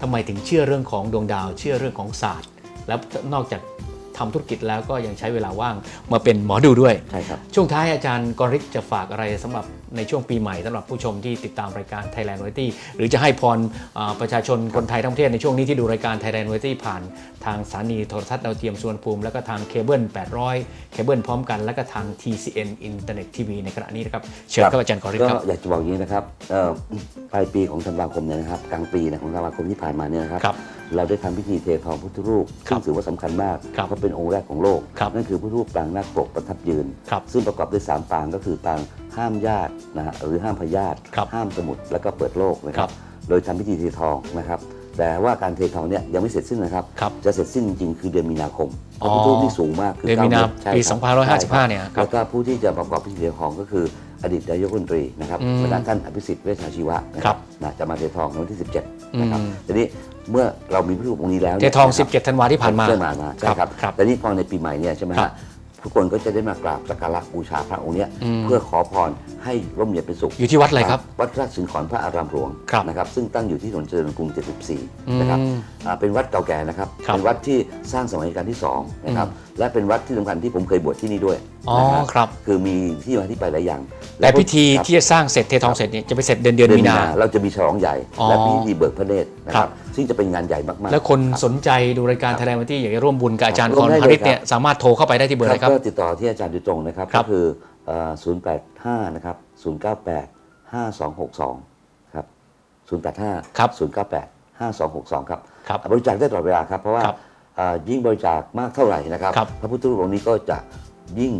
ทำไมถึงเชื่อเรื่องของดวงดาว เชื่อเรื่องของศาสตร์ แล้วนอกจาก ทำธุรกิจแล้วก็ยังใช้เวลาว่างมาเป็นหมอดูด้วย ใช่ครับ ช่วงท้ายอาจารย์กริกจะฝากอะไรสำหรับในช่วงปีใหม่สำหรับผู้ชมที่ติดตามรายการ Thailand Variety หรือจะให้พรอ่าประชาชนคนไทยทั้งประเทศในช่วงนี้ที่ดูรายการ Thailand Variety ผ่านทางสถานีโทรทัศน์ดาวเทียมสุวรรณภูมิ แล้วก็ทางเคเบิล800 เคเบิลพร้อมกัน แล้วก็ทาง TCN Internet TV ในขณะนี้นะครับ เชิญครับอาจารย์กริกก็ครับอยากจะบอกอย่างนี้นะครับเอ่อปลายปีของธันวาคมเนี่ยนะครับกลางปีนะของธันวาคมที่ผ่านมาเนี่ยนะครับครับ เราได้ทำพิธีเททองพุทธรูปครัซึ่บงถือว่าสำคัญมากครับเพราะเป็นองค์แรกของโลกครับนั่นคือพุทธรูปปรางนาคปกประทับยืนครับซึ่งประกอบด้วยสามปางก็คือปางห้ามญาตินะฮะหรือห้ามพยาธิครับห้ามสมุดแล้วก็เปิดโลกนะคครัรับบโดยทำพิธีเททองนะครับแต่ว่าการเททองเนี่ยยังไม่เสร็จสิ้นนะครับครับจะเสร็จสิ้นจริงๆคือเดือนมีนาคมเพอ๋อราะพุทธรูปที่สูงมากคือเดือนมีนาก้เตรใช่ปีครับ2555 เนี่ยครับแล้วก็ผู้ที่จะประกอบพิธีเททองก็คืออดีตนายกรัฐมนตรีนะครับอืมประธานท่านอภิสิทธิ์เวชชาชีวะนะคครัรับบนะจะมาเททองในวันที่ 17นะครับอืมทีนี้ เมื่อเรามีพระรูปองค์นี้แล้วเทนี่ยทองนะครับ17 ธันวาที่ผ่านมาใช่ผ่านมาใช่ครับครับแต่นี่พอในปีใหม่เนี่ยใช่ไหมครัฮะบทุกคนก็จะได้มากราบสักการะบูชาพระองค์เนี้ยอืมเพื่อขอพรให้ร่มเย็นเป็นสุข อยู่ที่วัดอะไรครับ วัดราชสิงห์ขอนพระอารามหลวงครับนะครับซึ่งตั้งอยู่ที่ถนนเจริญกรุง 74 นะครับอืมอ่าเป็นวัดเก่าแก่นะครับครับ เป็นวัดที่สร้างสมัยรัชกาลที่2นะครับและเป็นวัดที่สำคัญที่ผมเคยบวชที่นี่ด้วยอ๋อนะฮะครับคือมีที่มาที่ไปหลายอย่าง แต่พิธีครับที่จะสร้างเสร็จเททองเสร็จเนี่ยจะไปเสร็จเดือนเดือนมีนาเราจะมีฉลองใหญ่อ๋อและพิธีเบิกพระเนตรนะคครัรับบ ซึ่งจะเป็นงานใหญ่มากๆแล้วคนรับสนใจดูรายการ Thailand Variety อยากจะร่วมบุญกับอาจารย์คกรับรร่วมได้พาริตเลยครับเนี่ยสามารถโทรเข้าไปได้ที่เบอร์อะไรครับก็ติดต่อที่อาจารย์โดยตรงนะครับครัก็บคือเอ่อ085 นะครับ 098 5262 ครับ 085 ครับ 098 5262 ครับครับบริจาคได้ตลอดเวลาครับ เพราะว่าครับเอ่อยิ่งบริจาคมากเท่าไหร่นะครับครับ พระพุทธรูปองค์นี้ก็จะยิ่ง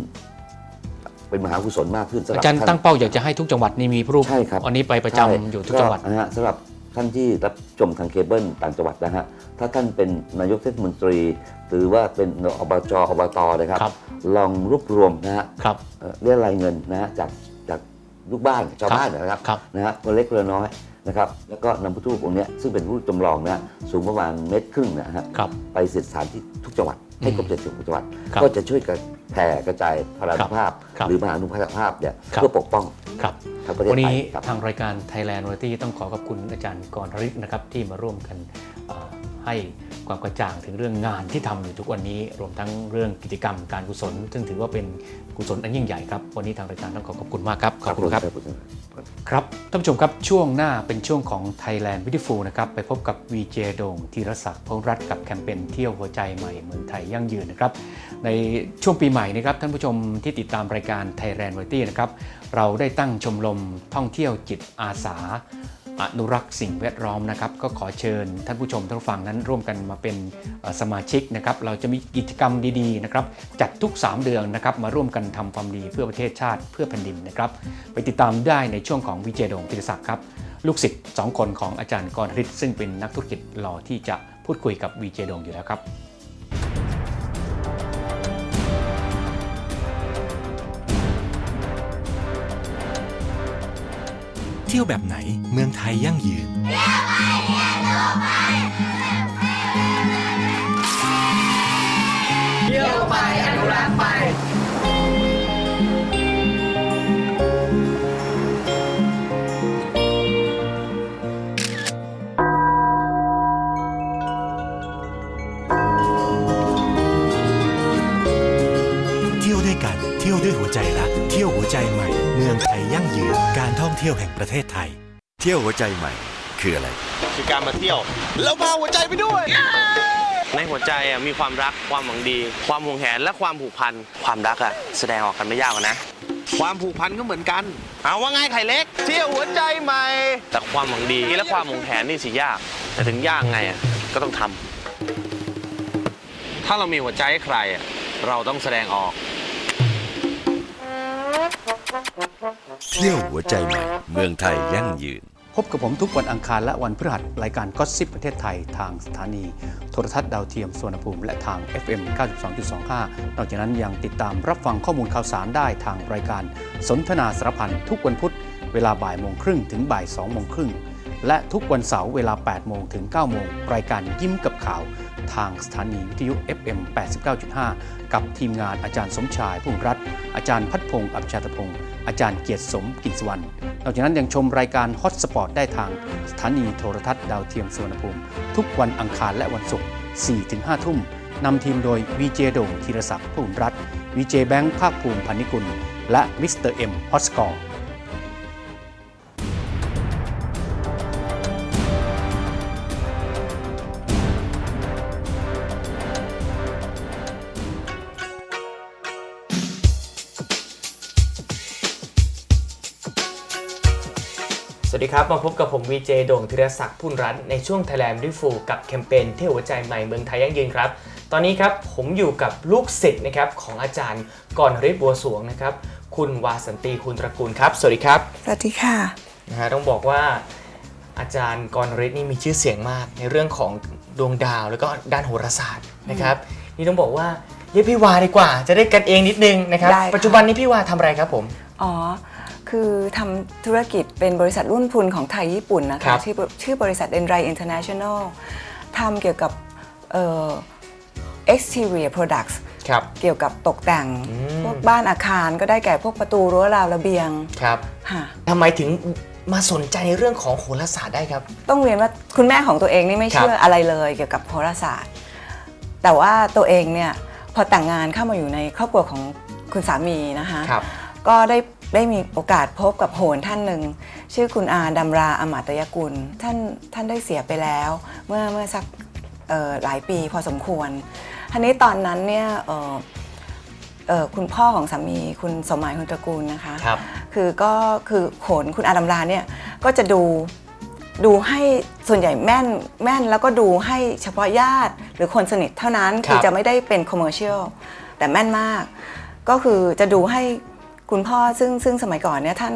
เป็นมหากุศลมากขึ้นสำหอารับจารย์ท่ตั้งเป้าอยากจะให้ทุกจังหวัดนี่มีพระรูปใช่ครับอันนี้ไปประจำใช่อยู่ทุกจังหวัดนะฮะสำหรับ ท่านที่รับชมทางเคเบิลต่างจังหวัดนะฮะถ้าท่านเป็นนายกเทศมนตรี หรือว่าเป็นอบจอบตนะครับ ครับ ลองรวบรวมนะฮะครับ เอ่อเรียกรายเงินนะฮะจากจากลูกบ้านชาวบ้านนะครับครับ นะฮะคนเล็กคนน้อยนะครับ แล้วก็นำพุทธรูปองค์เนี้ยซึ่งเป็นพุทธรูปจำลองนะฮะสูงประมาณเมตรครึ่งนะฮะ ครับ ไปเสร็จสถานที่ทุกจังหวัดให้ครบเจ็ดสิบจังหวัด ครับก็จะช่วยกัน แผ่กระจายพลานุภาพครับหรือมหานุภาพเนี่ยครับเพื่อปกป้องครับทั้งประเทศวันไทนี้ยครับทางรายการ Thailand Variety ต้องขอขอบคุณอาจารย์กรพาริตนะครับที่มาร่วมกันเอ่อให้ความกระจ่างถึงเรื่องงานที่ทำอยู่ทุกวันนี้ รวมทั้งเรื่องกิจกรรมการกุศล ซึ่งถือว่าเป็นกุศลอันยิ่งใหญ่ครับ วันนี้ทางรายการต้องขอขอบคุณมากครับ ขอบคุณครับ ครับท่านผู้ชมครับช่วงหน้าเป็นช่วงของ Thailand Beautiful นะครับ ไปพบกับ VJ โด่งธีรศักดิ์พงษ์รัตน์กับแคมเปญเที่ยวหัวใจใหม่เมืองไทยยั่งยืนนะครับ ในช่วงปีใหม่นะครับท่านผู้ชมที่ติดตามรายการ Thailand Variety นะครับเราได้ตั้งชมรมท่องเที่ยวจิตอาสา อนุรักษ์สิ่งแวดล้อมนะครับก็ขอเชิญท่านผู้ชมท่านผู้ฟังนั้นร่วมกันมาเป็นสมาชิกนะครับเราจะมีกิจกรรมดีๆนะครับจัดทุก 3 เดือนนะครับมาร่วมกันทำความดีเพื่อประเทศชาติเพื่อแผ่นดินนะครับไปติดตามได้ในช่วงของวิเจดงพิทศักดิ์ครับลูกศิษย์สองคนของอาจารย์กรฤทธิ์ซึ่งเป็นนักธุรกิจหล่อที่จะพูดคุยกับวีเจดงอยู่แล้วครับ เที่ยวแบบไหนเมืองไทยยั่งยืนเที่ยวไปเรียนรู้ไปเที่ยวไปอนุรักษ์ไป เที่ยวด้วยกัน เที่ยวด้วยหัวใจละเที่ยวหัวใจใหม่ เมืองไทยยั่งยืนการท่องเที่ยวแห่งประเทศไทย เที่ยวหัวใจใหม่คืออะไร คือการมาเที่ยว แล้วพาหัวใจไปด้วย ในหัวใจอะมีความรักความหวังดี ความห่วงแหนและความผูกพัน ความรักอะแสดงออกกันไม่ยากหรอกนะ ความผูกพันก็เหมือนกัน เอาว่าไงไข่เล็ก เที่ยวหัวใจใหม่ แต่ความหวังดีและความห่วงแหนนี่สิยาก แต่ถึงยากไงอะก็ต้องทำถ้าเรามีหัวใจให้ใครอะเราต้องแสดงออก เที่ยวหัวใจใหม่เมืองไทยยั่งยืน พบกับผมทุกวันอังคารและวันพฤหัสรายการก็สิบประเทศไทยทางสถานี โทรทัศน์ดาวเทียมสวนภูมิและทาง FM 92.25 นอกจากนั้นยังติดตามรับฟังข้อมูลข่าวสารได้ทางรายการสนทนาสารพันทุกวันพุธเวลาบ่ายโมงครึ่งถึงบ่าย2โมงครึ่งและทุกวันเสาร์เวลา 8 โมงถึง 9 โมง รายการยิ้มกับข่าว ทางสถานีวิทยุ FM 89.5 กับทีมงานอาจารย์สมชายพุ่มรัฐ อาจารย์พัฒพงศ์อับชาตพงศ์อาจารย์เกียรติสมกิจสวรรค์นอกจากนั้นยังชมรายการฮอตสปอตได้ทางสถานีโทรทัศน์ดาวเทียมสุวรรณภูมิทุกวันอังคารและวันศุกร์ 4-5 ทุ่มนำทีมโดยวีเจโด่งธีรศักดิ์ภูมิรัตน์วีเจแบงค์ภาคภูมิพันนิกุล และมิสเตอร์เอ็มฮอตสกอร์ สวัสดีครับ มาพบกับผมวีเจโด่งธีรศักดิ์พุ่นรัตน์ในช่วง Thailand r e f u กับแคมเปญเที่ยวหัวใจใหม่เมืองไทยยั่งยืนครับ ตอนนี้ครับผมอยู่กับลูกศิษย์นะครับของอาจารย์กรฤทธิ์บัวสวงนะครับ คุณวาสันตีคุณตระกูลครับ สวัสดีครับ สวัสดีค่ะนะฮะต้องบอกว่าอาจารย์กรฤทธิ์นี่มีชื่อเสียงมากในเรื่องของดวงดาวแล้วก็ด้านโหราศาสตร์นะครับ นี่ต้องบอกว่าเรียกพี่วาดีกว่า จะได้กันเองนิดนึงนะครับ ได้ค่ะ ปัจจุบันนี้พี่วาทำอะไรครับผม อ๋อ คือทำธุรกิจเป็นบริษัทรุ่นพุนของไทยญี่ปุ่นนะครัคะบ ชื่อชื่อบริษัท e n r i International ทำเกี่ยวกับเอ่อ exterior products ครับ เกี่ยวกับตกแต่ง อืม พวกบ้านอาคารก็ได้แก่พวกประตูรั้วราวระเบียงครับค่ะทำไมถึงมาสนใจในเรื่องของโหราศาสตร์ได้ครับ ต้องเรียนว่าคุณแม่ของตัวเองนี่ไม่ครับ เชื่ออะไรเลยเกี่ยวกับโหราศาสตร์ แต่ว่าตัวเองเนี่ยพอแต่งงานเข้ามาอยู่ในครอบครัวของคุณสามีนะคะครับก็ได้ ได้มีโอกาสพบกับโหนท่านหนึ่ง ชื่อคุณอาดำราอมาตยกุล ท่านท่านได้เสียไปแล้ว เมื่อเมื่อสักเอ่อหลายปีพอสมควรทีนี้ตอนนั้นเนี่ยเอ่อเอ่อคุณพ่อของสามีคุณสมหมายคุณตระกูลนะคะครับคือก็คือโขนคุณอาดัมราเนี่ยก็จะดูดูให้ส่วนใหญ่แม่นแม่นแล้วก็ดูให้เฉพาะญาติหรือคนสนิทเท่านั้นครับอจะไม่ได้เป็นคอมเมอร์เชียลแต่แม่นมาก ก็คือจะดูให้ คุณพ่อซึ่งซึ่งสมัยก่อนเนี่ยท่าน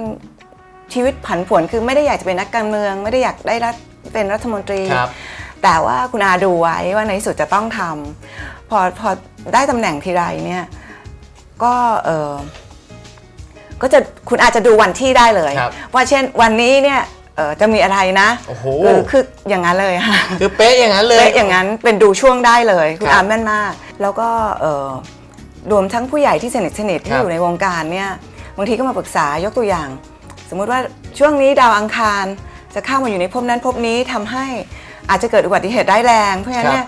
ชีวิตผันผวนคือไม่ได้อยากจะเป็นนักการเมือง ไม่ได้อยากได้รัฐเป็นรัฐมนตรีครับแต่ว่าคุณอาดูไว้ว่าในที่สุดจะต้องทำพอพอได้ตำแหน่งทีไรเนี่ยก็เออก็จะคุณอาจจะดูวันที่ได้เลยครับว่าเช่นวันนี้เนี่ยเอ่อจะมีอะไรนะโอ้โหเออคืออย่างนั้นเลยค่ะคือเป๊ะอย่างนั้นเลยเป๊ะอย่างนั้นเป็นดูช่วงได้เลย คุณครับอาแม่นมาก แล้วก็เอ่อ รวมทั้งผู้ใหญ่ที่สนิทสนิทคที่รับอยู่ในวงการเนี่ยบางทีก็มาปรึกษายกตัวอย่าง สมมุติว่าช่วงนี้ดาวอังคารจะเข้ามาอยู่ในภพนั้นภพนี้ทำให้อาจจะเกิดอุบัติเหตุได้ายแรง เพราะฉะนั้นเนี่ย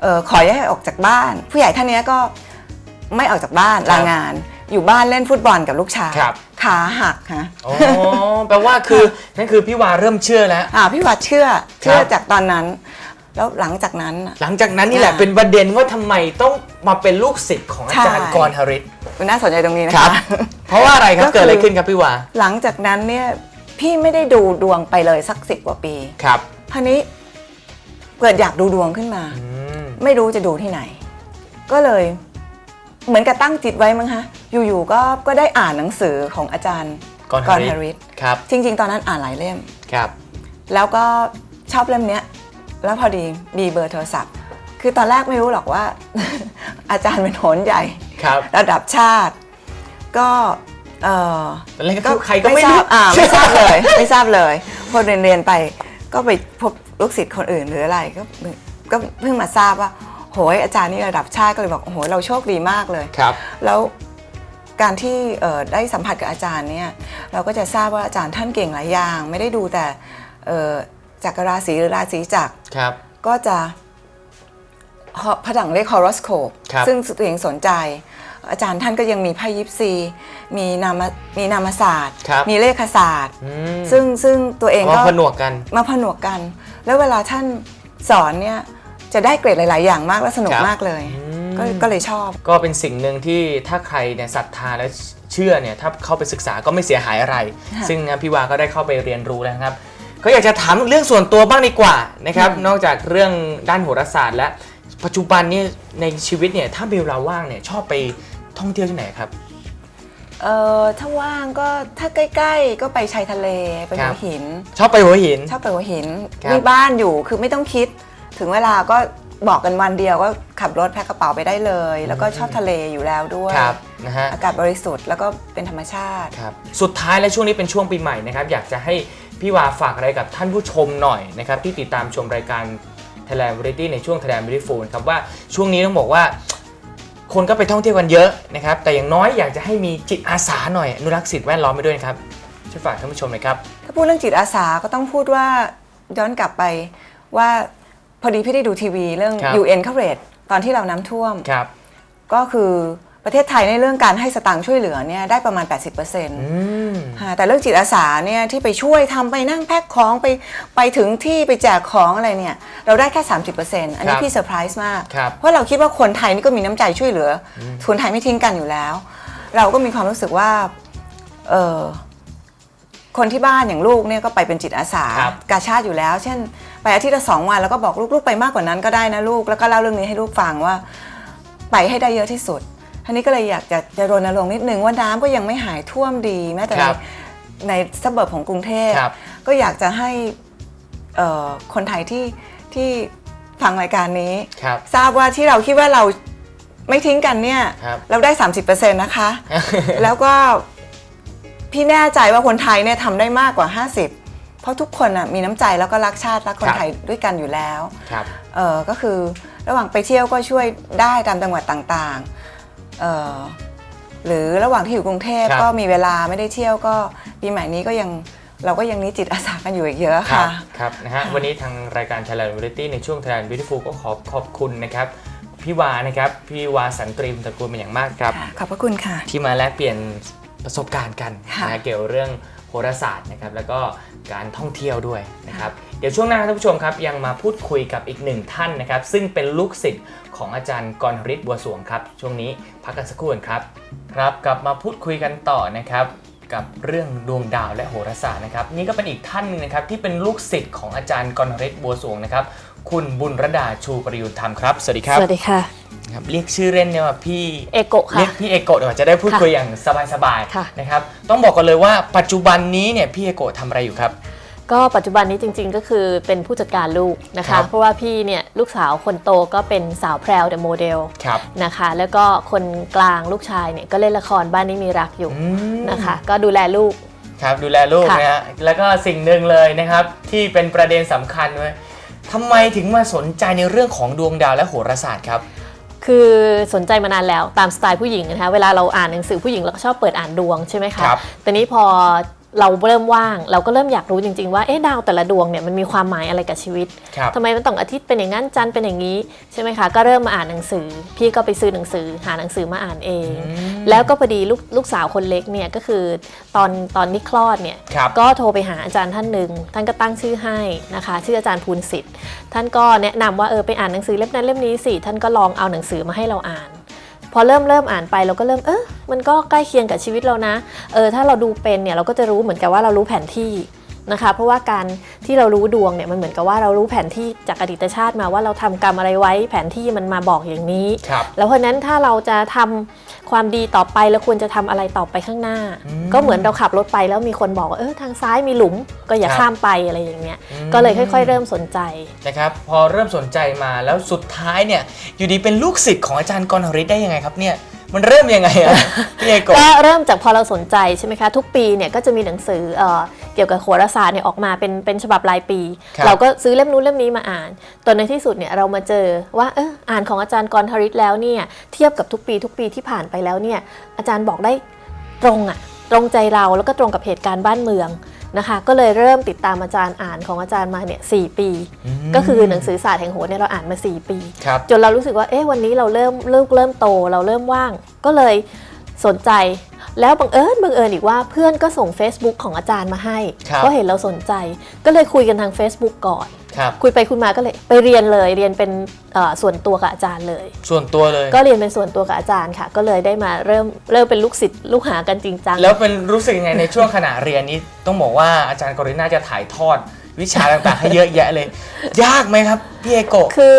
เอ่อขออย่าให้ออกจากบ้าน ผู้ใหญ่ท่านเนี้ยก็ไม่ออกจากบ้านครับลางาน อยู่บ้านเล่นฟุตบอลกับลูกชายครับขาหักฮะอ๋อแปลว่าคือนั่นคือพี่วาเริ่มเชื่อแล้วอ่าพี่วัดเชื่อเชื่อครับจากตอนนั้น แล้วหลังจากนั้นน่ะหลังจากนั้นนี่แหละอ่าเป็นประเด็นว่าทำไมต้องมาเป็นลูกศิษย์ของอาจารย์ใช่กรฮริตมันน่าสนใจตรงนี้นะครัคะบเพราะว่าอะไรครับก็คือเกิดอะไรขึ้นครับพี่วาหลังจากนั้นเนี่ยพี่ไม่ได้ดูดวงไปเลยสักสิบกว่าปีครับคราวนี้เกิดอยากดูดวงขึ้นมาอืมไม่รู้จะดูที่ไหน ก็เลยเหมือนกับตั้งจิตไว้มั้งฮะอยู่ๆก็ก็ได้อ่านหนังสือของอาจารย์กรกรฮฮริตริตครับ จริง ๆ ตอนนั้นอ่านหลายเล่มครับ แล้วก็ชอบเล่มเนี้ย แล้วพอดีมีเบอร์โทรศัพท์ คือตอนแรกไม่รู้หรอกว่า อาจารย์เป็นโหนใหญ่ ครับระดับชาติ ก็เออตอนแรกก็ใครก็ไม่ทรารู้บอ่าไม่ทราบเลย ไม่ทราบเลยพอเรียนเรียนไปก็ไปพบลูกศิษย์คนอื่นหรืออะไรก็ก็เพิ่งมาทราบว่าโหยอาจารย์นี่ระดับชาติก็เลยบอกโอ้โหเราโชคดีมากเลย ครับ แล้วการที่เอ่อได้สัมผัสกับอาจารย์เนี่ยเราก็จะทราบว่าอาจารย์ท่านเก่งหลายอย่าง ไม่ได้ดูแต่เอ่อ จักรราศีหรือราศีจักรครับ ก็จะพระถังเรียก horoscope ครับซึ่งตัวเองสนใจ อาจารย์ท่านก็ยังมีไพ่ยิปซี มีนามมีนามศาสตร์ครับมีเลขศาสตร์อืมซึ่งซึ่งตัวเองก็ก็ผนวกกันมาผนวกกัน แล้วเวลาท่านสอนเนี่ยจะได้เกรดหลาย ๆ อย่างมากและสนุกครับมากเลยอืมก็ก็เลยชอบ ก็เป็นสิ่งหนึ่งที่ถ้าใครเนี่ยศรัทธาและเชื่อเนี่ยถ้าเข้าไปศึกษาก็ไม่เสียหายอะไรค่ะซึ่งนะพี่วาก็ได้เข้าไปเรียนรู้แล้วนะครับ ก็อยากจะถามเรื่องส่วนตัวบ้างดีกว่านะครับอืมนอกจากเรื่องด้านโหราศาสตร์และปัจจุบันเนี่ยในชีวิตเนี่ยถ้ามีเวลาว่างเนี่ยชอบไปท่องเที่ยวที่ไหนครับ เออถ้าว่างก็ถ้าใกล้ ๆ ก็ไปชายทะเลไปครัหับ วหิน ชอบไปหัวหิน ชอบไปหัวหินครับมีบ้านอยู่คือไม่ต้องคิด ถึงเวลาก็บอกกันวันเดียวก็ขับรถแพ็คกระเป๋าไปได้เลย แล้วก็ชอบทะเลอยู่แล้วด้วย ครับนะฮะ อากาศบริสุทธิ์แล้วก็เป็นธรรมชาติ ครับสุดท้ายและช่วงนี้เป็นช่วงปีใหม่นะครับอยากจะให้ พี่วาฝากอะไรกับท่านผู้ชมหน่อยนะครับที่ติดตามชมรายการ Thailand Variety ในช่วง Thailand Beautiful ครับว่าช่วงนี้ต้องบอกว่า คนก็ไปท่องเที่ยวกันเยอะนะครับแต่อย่างน้อยอยากจะให้มีจิตอาสาหน่อยอนุรักษ์สิ่งแวดล้อมไปด้วยนะครับช่วยฝากท่านผู้ชมหน่อยครับถ้าพูดเรื่องจิตอาสาก็ต้องพูดว่าย้อนกลับไปว่าพอดีพี่ได้ดูทีวีเรื่องครับ UN coverage ตอนที่เราน้ำท่วมครับก็คือ ประเทศไทยในเรื่องการให้สตางค์ช่วยเหลือเนี่ยได้ประมาณ 80%อืมค่ะแต่เรื่องจิตอาสาเนี่ยที่ไปช่วยทำไปนั่งแพ็คของไปไปถึงที่ไปแจกของอะไรเนี่ยเราได้แค่ 30%อันนี้ครับพี่เซอร์ไพรส์มากครับเพราะเราคิดว่าคนไทยนี่ก็มีน้ำใจช่วยเหลืออคนไทยไม่ทิ้งกันอยู่แล้ว เราก็มีความรู้สึกว่าเออคนที่บ้านอย่างลูกเนี่ยก็ไปเป็นจิตอาสาครับกาชาติอยู่แล้ว เช่น ไปอาทิตย์ละสองวันแล้วก็บอกลูกลูกไปมากกว่านั้นก็ได้นะลูกแล้วก็เล่าเรื่องนี้ให้ลูกฟังว่า ไปให้ได้เยอะที่สุด ทีนี้ก็เลยอยากจะจะรณรงค์นิดนึงว่าน้ำก็ยังไม่หายท่วมดีแม้แต่คในรับในซับเบิร์บของกรุงเทพครับก็อยากจะให้เอ่อคนไทยที่ที่ฟังรายการนี้ครับทราบว่าที่เราคิดว่าเราไม่ทิ้งกันเนี่ยครับเราได้ 30%นะคะ แล้วก็พี่แน่ใจว่าคนไทยเนี่ยทำได้มากกว่า 50 เพราะทุกคนน่ะมีน้ำใจแล้วก็รักชาติรักคนครับไทยด้วยกันอยู่แล้วครับเออก็คือระหว่างไปเที่ยวก็ช่วยได้ตามจังหวัดต่างๆ เออหรือระหว่างที่อยู่กรุงเทพครับก็มีเวลาไม่ได้เที่ยวก็ปีใหม่นี้ก็ยังเราก็ยังมีจิตอาสากันอยู่อีกเยอะครัค่ะบครับนะฮะวันนี้ทางรายการ Thailand Variety ในช่วง Thailand Beautiful ก็ขอขอบคุณนะครับ พี่วานะครับพี่วาสันตรีมตระกูลเป็นอย่างมากครับ ขอบพระคุณค่ะ ที่มาแลกเปลี่ยนประสบการณ์กันค่ะ นะเกี่ยวเรื่อง โหราศาสตร์นะครับแล้วก็การท่องเที่ยวด้วยนะครับเดี๋ยวช่วงหน้าท่านผู้ชมครับยังมาพูดคุยกับอีกหนึ่งท่านนะครับซึ่งเป็นลูกศิษย์ของอาจารย์กรฤทธิ์บัวสวงครับช่วงนี้พักกันสักครู่ครับครับกลับมาพูดคุยกันต่อนะครับกับเรื่องดวงดาวและโหราศาสตร์นะครับนี่ก็เป็นอีกท่านหนึงนะครับที่เป็นลูกศิษย์ของอาจารย์กรฤทธิ์บัวสวงนะครับ คุณบุญรดาชูประยุนธรรมครับ สวัสดีครับสวัสดีค่ะ ครับเรียกชื่อเล่นเนี่ยว่าพี่เอโกะค่ะ เรียกพี่เอโกะดีกว่าจะได้พูดค่ะคุยอย่างสบายค่ะ ๆนะครับต้องบอกกันเลยว่าปัจจุบันนี้เนี่ยพี่เอโกะทำอะไรอยู่ครับ ก็ปัจจุบันนี้จริงๆ ก็คือเป็นผู้จัดการลูกนะครัคะ บ เพราะว่าพี่เนี่ยลูกสาวคนโตก็เป็นสาวแพรวเดอะโมเดลครับ นะคะ แล้วก็คนกลางลูกชายเนี่ยก็เล่นละครบ้านนี้มีรักอยู่อืม นะคะ ก็ดูแลลูก ครับดูแลลูกค่ะนะฮะแล้วก็สิ่งหนึ่งเลยนะครับที่เป็นประเด็นสำคัญเลย ทำไมถึงมาสนใจในเรื่องของดวงดาวและโหราศาสตร์ครับ คือสนใจมานานแล้วตามสไตล์ผู้หญิงนะคะเวลาเราอ่านหนังสือผู้หญิงเราก็ชอบเปิดอ่านดวงใช่ไหมคะครับ แต่นี้พอ เราเริ่มว่าง เราก็เริ่มอยากรู้จริง ๆ ว่าเอ๊ะดาวแต่ละดวงเนี่ยมันมีความหมายอะไรกับชีวิตครับทำไมมันต้องอาทิตย์เป็นอย่างนั้นจันทร์เป็นอย่างนี้ใช่ไหมคะก็เริ่มมาอ่านหนังสือ พี่ก็ไปซื้อหนังสือหาหนังสือมาอ่านเอง แล้วก็พอดีลูกลูกสาวคนเล็กเนี่ยก็คือตอนตอนนี้คลอดเนี่ยครับก็โทรไปหาอาจารย์ท่านหนึ่งท่านก็ตั้งชื่อให้นะคะ ชื่ออาจารย์ภูลสิทธิ์ท่านก็แนะนำว่าเออไปอ่านหนังสือเล่มนั้นเล่มนี้สิท่านก็ลองเอาหนังสือมาให้เราอ่านพ อเริ่มเริ่มอ่านไปเราก็เริ่มเออมันก็ใกล้เคียงกับชีวิตเรานะเออถ้าเราดูเป็นเนี่ยเราก็จะรู้เหมือนกับว่าเรารู้แผนที่ นะคะเพราะว่าการที่เรารู้ดวงเนี่ยมันเหมือนกับว่าเรารู้แผนที่จากอดีตชาติมาว่าเราทำกรรมอะไรไว้แผนที่มันมาบอกอย่างนี้ครับแล้วเพราะฉะนั้นถ้าเราจะทำความดีต่อไปเราควรจะทำอะไรต่อไปข้างหน้า ก็เหมือนเราขับรถไปแล้วมีคนบอกว่าเออทางซ้ายมีหลุมก็อย่าครับข้ามไปอะไรอย่างเงี้ยอืมก็เลยค่อย ๆ เริ่มสนใจนะครับพอเริ่มสนใจมาแล้วสุดท้ายเนี่ยอยู่ดีเป็นลูกศิษย์ของอาจารย์กรฤทธิ์ได้ยังไงครับเนี่ย มันเริ่มยังไงอะพี่เอโกะก็เริ่มจากพอเราสนใจใช่ไหมคะ ทุกปีเนี่ยก็จะมีหนังสือเอ่อเกี่ยวกับโหราศาสตร์เนี่ยออกมาเป็นเป็นฉบับรายปีครับเราก็ซื้อเล่มนู้นเล่มนี้มาอ่านจนในที่สุดเนี่ยเรามาเจอว่าเอออ่านของอาจารย์กรทริศแล้วเนี่ยเทียบกับทุกปีทุกปีที่ผ่านไปแล้วเนี่ยอาจารย์บอกได้ตรงอะตรงใจเราแล้วก็ตรงกับเหตุการณ์บ้านเมือง นะคะ ก็เลยเริ่มติดตามอาจารย์อ่านของอาจารย์มาเนี่ยสปี ก็คือหนังสือศาสตร์แห่งโหราเนี่ยเราอ่านมา 4 ปีครับจนเรารู้สึกว่าเอ๊ะวันนี้เราเริ่มลูกเริ่มโตเราเริ่มว่าง ก็เลยสนใจแล้วบังเอิญบังเอิญอีกว่าเพื่อนก็ส่ง Facebook ของอาจารย์มาให้ครับก็เห็นเราสนใจ ก็เลยคุยกันทาง Facebook ก่อน ครับ คุยไปคุยมาก็เลยไปเรียนเลยเรียนเป็นเอ่อส่วนตัวกับอาจารย์เลย ส่วนตัวเลย ก็เรียนเป็นส่วนตัวกับอาจารย์ค่ะ ก็เลยได้มาเริ่มเริ่มเป็นลูกศิษย์ลูกหากันจริงจัง แล้วเป็นรู้สึกยังไงในช่วงขณะเรียนนี้ ต้องบอกว่าอาจารย์กรฤทธิ์น่าจะถ่ายทอดวิชาต่างๆ ให้เยอะแยะเลย ยากไหมครับพี่เอโกะ คือ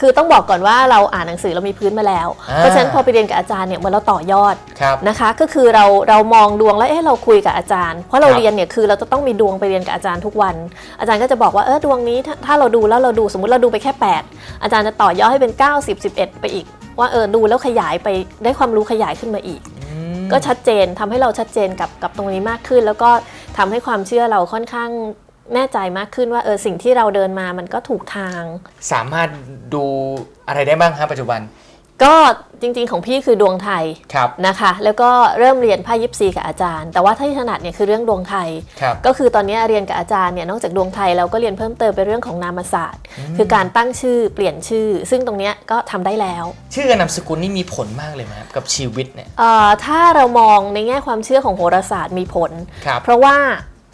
คือต้องบอกก่อนว่าเราอ่านหนังสือเรามีพื้นมาแล้วอ่าเพราะฉะนั้นพอไปเรียนกับอาจารย์เนี่ยเหมือนเราต่อยอดครับนะคะ ก็คือเราเรามองดวงแล้วเอ๊ะเราคุยกับอาจารย์ เพราะเราครับเรียนเนี่ยคือเราจะต้องมีดวงไปเรียนกับอาจารย์ทุกวัน อาจารย์ก็จะบอกว่าเออดวงนี้ถ้าถ้าเราดูแล้วเราดูสมมุติเราดูไปแค่ 8 อาจารย์จะต่อยอดให้เป็น 9 10 11 ไปอีก ว่าเออดูแล้วขยายไปได้ความรู้ขยายขึ้นมาอีกก็ชัดเจนทำให้เราชัดเจนกับกับตรงนี้มากขึ้น แล้วก็ทำให้ความเชื่อเราค่อนข้าง แน่ใจมากขึ้นว่าเออสิ่งที่เราเดินมามันก็ถูกทาง สามารถดูอะไรได้บ้างครับปัจจุบัน ก็จริงๆของพี่คือดวงไทยครับนะคะ แล้วก็เริ่มเรียนไพ่ยิปซีกับอาจารย์ แต่ว่าที่ถนัดเนี่ยคือเรื่องดวงไทย ครับ ก็คือตอนนี้เรียนกับอาจารย์เนี่ยนอกจากดวงไทยเราก็เรียนเพิ่มเติมไปเรื่องของนามศาสตร์ คือการตั้งชื่อเปลี่ยนชื่อ ซึ่งตรงเนี้ยก็ทำได้แล้ว ชื่อกับนามสกุลนี่มีผลมากเลยไหมครับกับชีวิตเนี่ย เอ่อถ้าเรามองในแง่ความเชื่อของโหราศาสตร์มีผล ครับ เพราะว่า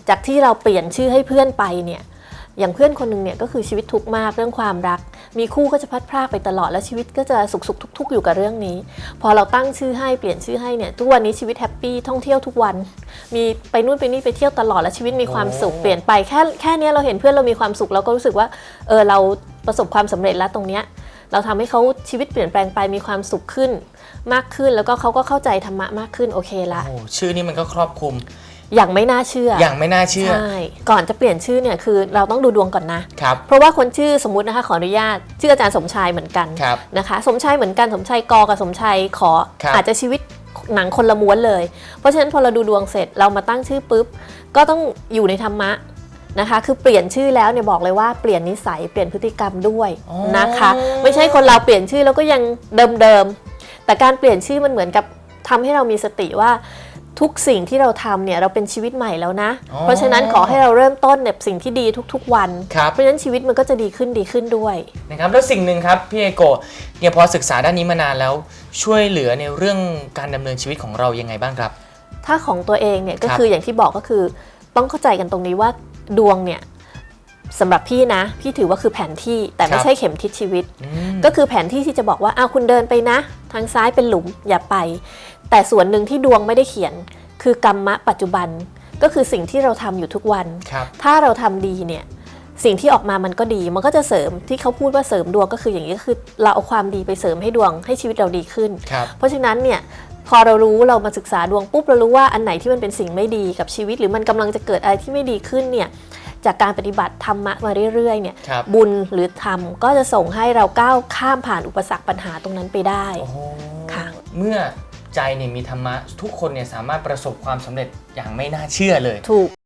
จากที่เราเปลี่ยนชื่อให้เพื่อนไปเนี่ยอย่างเพื่อนคนหนึ่งเนี่ยก็คือชีวิตทุกข์มากเรื่องความรัก มีคู่ก็จะพัดพรากไปตลอดแล้วชีวิตก็จะสุขสุขทุกทุก ๆ อยู่กับเรื่องนี้ พอเราตั้งชื่อให้เปลี่ยนชื่อให้เนี่ยทุกวันนี้ชีวิตแฮปปี้ท่องเที่ยวทุกวัน มีไปนู่นไปนี่ไปเที่ยวตลอดแล้วชีวิตมีความสุขโอ้เปลี่ยนไปแค่แค่เนี้ยเราเห็นเพื่อนเรามีความสุขเราก็รู้สึกว่าเออเราประสบความสำเร็จแล้วตรงเนี้ยเราทำให้เขาชีวิตเปลี่ยนแปลงไปมีความสุขขึ้น มากขึ้นแล้วก็เขาก็เข้าใจธรรมะมากขึ้นโอเคละโอ้ชื่อนี่มันก็ครอบคลุม อย่างไม่น่าเชื่ออย่างไม่น่าเชื่อ ใช่ก่อนจะเปลี่ยนชื่อเนี่ยคือเราต้องดูดวงก่อนนะ ครับ เพราะว่าคนชื่อสมมุตินะคะขออนุญาตชื่ออาจารย์สมชายเหมือนกันครับ นะคะ สมชายเหมือนกันสมชายกอกับสมชายขอ ครับ อาจจะชีวิตหนังคนละม้วนเลย เพราะฉะนั้นพอเราดูดวงเสร็จเรามาตั้งชื่อปุ๊บก็ต้องอยู่ในธรรมะนะคะ คือเปลี่ยนชื่อแล้วเนี่ยบอกเลยว่าเปลี่ยนนิสัยเปลี่ยนพฤติกรรมด้วยนะคะ ไม่ใช่คนเราเปลี่ยนชื่อแล้วก็ยังเดิมๆแต่การเปลี่ยนชื่อมันเหมือนกับทำให้เรามีสติว่า ทุกสิ่งที่เราทำเนี่ยเราเป็นชีวิตใหม่แล้วนะ อ๋อ เพราะฉะนั้นขอให้เราเริ่มต้นเนี่ยสิ่งที่ดีทุกๆ วัน ครับ เพราะฉะนั้นชีวิตมันก็จะดีขึ้นดีขึ้นด้วย นะครับแล้วสิ่งหนึ่งครับพี่เอโกะเนี่ยพอศึกษาด้านนี้มานานแล้วช่วยเหลือในเรื่องการดำเนินชีวิตของเรายังไงบ้างครับ ถ้าของตัวเองเนี่ยก็ครับ คืออย่างที่บอกก็คือต้องเข้าใจกันตรงนี้ว่าดวงเนี่ยสำหรับพี่นะ พี่ถือว่าคือแผนที่แต่ไม่ใช่เข็มทิศชีวิต อืม ก็คือแผนที่ที่จะบอกว่าอ้าวคุณเดินไปนะ ทางซ้ายเป็นหลุมอย่าไป แต่ส่วนหนึ่งที่ดวงไม่ได้เขียน คือกรรมะปัจจุบันก็คือสิ่งที่เราทำอยู่ทุกวันครับถ้าเราทำดีเนี่ยสิ่งที่ออกมามันก็ดี มันก็จะเสริมที่เขาพูดว่าเสริมดวงก็คืออย่างนี้ก็คือเราเอาความดีไปเสริมให้ดวงให้ชีวิตเราดีขึ้นครับเพราะฉะนั้นเนี่ยพอเรารู้เรามาศึกษาดวงปุ๊บเรารู้ว่าอันไหนที่มันเป็นสิ่งไม่ดีกับชีวิต หรือมันกำลังจะเกิดอะไรที่ไม่ดีขึ้นเนี่ยจากการปฏิบัติธรรมะมาเรื่อยๆเนี่ยครับบุญหรือธรรมก็จะส่งให้เราก้าวข้ามผ่านอุปสรรคปัญหาตรงนั้นไปได้โอ้โหค่ะเมื่อ ใจเนี่ยมีธรรมะทุกคนเนี่ยสามารถประสบความสำเร็จอย่างไม่น่าเชื่อเลย ถูก